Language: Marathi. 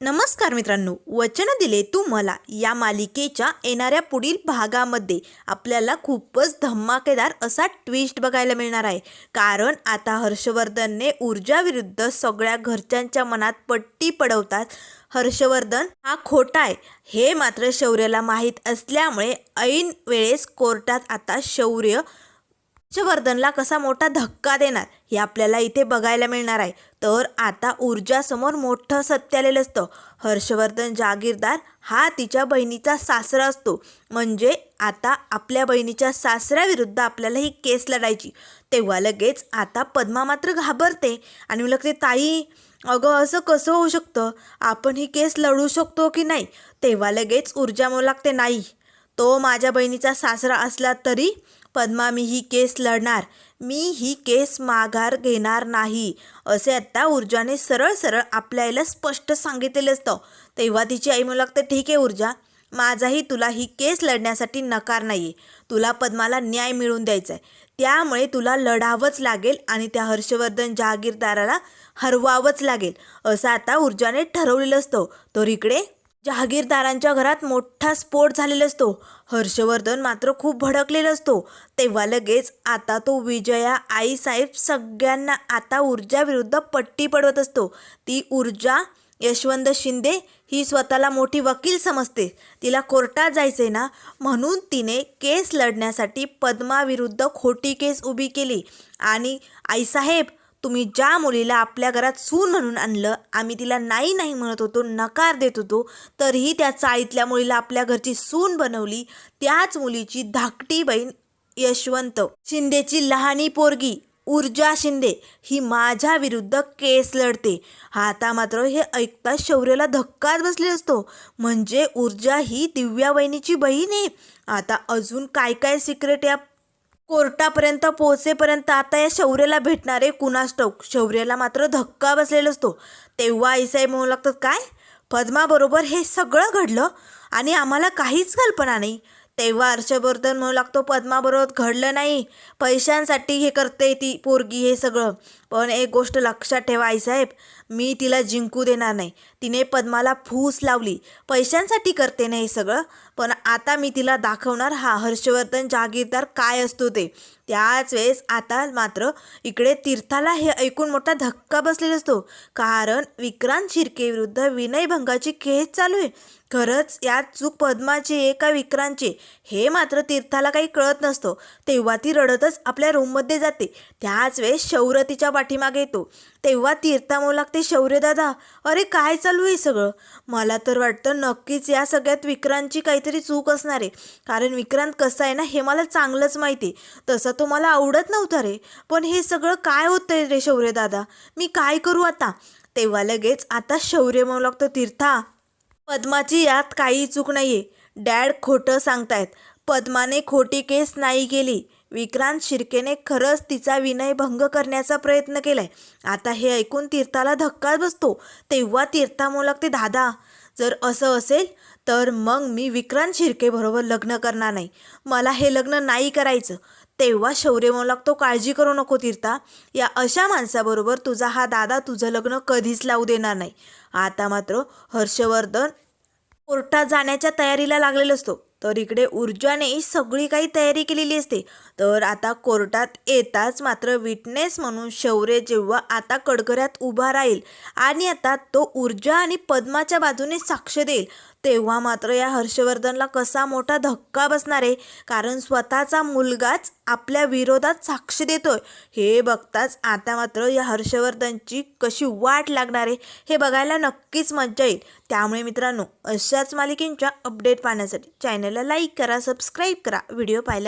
नमस्कार मित्रांनो वचन दिले तू मला. या मालिकेच्या येणाऱ्या पुढील भागामध्ये आपल्याला खूपच धमाकेदार असा ट्विस्ट बघायला मिळणार आहे. कारण आता हर्षवर्धनने ऊर्जाविरुद्ध सगळ्या घरच्यांच्या मनात पट्टी पडवतात. हर्षवर्धन हा खोटा आहे. हे मात्र शौर्याला माहीत असल्यामुळे ऐन वेळेस कोर्टात आता शौर्य हर्षवर्धनला कसा मोठा धक्का देणार? हे आपल्याला इथे बघायला मिळणार आहे. तर आता ऊर्जासमोर मोठं सत्य आलेलं असतं. हर्षवर्धन जागीरदार हा तिच्या बहिणीचा सासरा असतो. म्हणजे आता आपल्या बहिणीच्या सासऱ्याविरुद्ध आपल्याला ही केस लढायची. तेव्हा लगेच आता पद्मा मात्र घाबरते. आणि मला लागते ताई अगं असं कसं होऊ शकतं? आपण ही केस लढू शकतो की नाही? तेव्हा लगेच ऊर्जा मला लागते नाही तो माझ्या बहिणीचा सासरा असला तरी पद्मा मी ही केस लढणार. मी ही केस माघार घेणार नाही असे आत्ता ऊर्जाने सरळ सरळ आपल्या आईला स्पष्ट सांगितलेलं असतं. तेव्हा तिची आई म्हणू लागते ठीक आहे ऊर्जा माझाही तुला ही केस लढण्यासाठी नकार नाही आहे तुला पद्माला न्याय मिळवून द्यायचा आहे त्यामुळे तुला लढावंच लागेल आणि त्या हर्षवर्धन जहागीरदाराला हरवावंच लागेल. असं आता ऊर्जाने ठरवलेलं असतं. तर इकडे जहागीरदारांच्या घरात मोठा स्फोट झालेला असतो. हर्षवर्धन मात्र खूप भडकलेला असतो. तेव्हा लगेच आता तो विजया आईसाहेब सगळ्यांना आता ऊर्जाविरुद्ध पट्टी पडवत असतो. ती ऊर्जा यशवंत शिंदे ही स्वतःला मोठी वकील समजते. तिला कोर्टात जायचे ना? म्हणून तिने केस लढण्यासाठी पद्माविरुद्ध खोटी केस उभी केली. आणि आईसाहेब तुम्ही ज्या मुलीला आपल्या घरात सून म्हणून आणलं आम्ही तिला नाही नाही म्हणत होतो नकार देत होतो तरीही त्या चाळीतल्या मुलीला आपल्या घरची सून बनवली त्याच मुलीची धाकटी बहीण यशवंत. शिंदेची लहानी पोरगी ऊर्जा शिंदे ही माझ्या विरुद्ध केस लढते. आता मात्र हे ऐकता शौर्याला धक्काच बसले असतो. म्हणजे ऊर्जा ही दिव्या वहिनीची बहीण आहे. आता अजून काय काय सिक्रेट या कोर्टापर्यंत पोहोचेपर्यंत आता या शौर्याला भेटणारे कुणास टोक शौर्याला मात्र धक्का बसलेला असतो. तेव्हा आईसाहेब म्हणू लागतात काय? पद्माबरोबर हे सगळं घडलं आणि आम्हाला काहीच कल्पना नाही. तेव्हा हर्षवर्धन म्हणू लागतो पद्माबरोबर घडलं नाही. पैशांसाठी हे करते ती पोरगी हे सगळं. पण एक गोष्ट लक्षात ठेवा आईसाहेब मी तिला जिंकू देणार नाही. तिने पद्माला फूस लावली. पैशांसाठी करते नाही हे सगळं? पण आता मी तिला दाखवणार हा हर्षवर्धन जागीरदार काय असतो ते. त्याच वेळेस आता मात्र इकडे तीर्थाला हे ऐकून मोठा धक्का बसलेला असतो. कारण विक्रांत शिर्केविरुद्ध विनयभंगाची केस चालू आहे. खरंच यात चूक पद्माची आहे का विक्रांतची? हे मात्र तीर्थाला काही कळत नसतो. तेव्हा ती रडतच आपल्या रूममध्ये जाते. त्याच वेळेस शौर्य तिच्या पाठीमागे येतो. तेव्हा तीर्था लागते शौर्य दादा अरे काय चालू आहे सगळं. मला तर वाटतं नक्कीच या सगळ्यात विक्रांतची काहीतरी चूक असणार आहे. कारण विक्रांत कसा आहे ना हे मला चांगलंच माहिती आहे. तसं तो मला आवडत नव्हता रे. पण हे सगळं काय होतंय रे शौर्य दादा? मी काय करू आता? तेव्हा लगेच आता शौर्य म्हणू लागतो तीर्था. पद्माची यात काही चूक नाही आहे डॅड खोटं सांगतायत. पद्माने खोटी केस नाही केली. विक्रांत शिर्केने खरंच तिचा विनयभंग करण्याचा प्रयत्न केलाय. आता हे ऐकून तीर्थाला धक्का बसतो. तेव्हा तीर्था म्हणू लागते दादा जर असं असेल तर मग मी विक्रांत शिर्केबरोबर लग्न करणार नाही. मला हे लग्न नाही करायचं. तेव्हा शौर्य म्हणू लागतो काळजी करू नको तीर्था. या अशा माणसाबरोबर तुझा हा दादा तुझं लग्न कधीच लावू देणार नाही. आता मात्र हर्षवर्धन कोर्टात जाण्याच्या तयारीला लागलेला असतो. तर इकडे ऊर्जाने सगळी काही तयारी केलेली असते. तर आता कोर्टात येताच मात्र विटनेस म्हणून शौर्य जेव्हा आता कडकऱ्यात उभा राहील आणि आता तो ऊर्जा आणि पद्माच्या बाजूने साक्ष देईल तेव्हा मात्र या हर्षवर्धनला कसा मोठा धक्का बसणार आहे? कारण स्वतःचा मुलगाच आपल्या विरोधात साक्ष देतोय. हे बघताच आता मात्र या हर्षवर्धनची कशी वाट लागणार आहे हे बघायला नक्कीच मज्जा येईल. त्यामुळे मित्रांनो अशाच मालिकेंच्या अपडेट पाहण्यासाठी चॅनलला लाईक करा सबस्क्राईब करा. व्हिडिओ पाहिला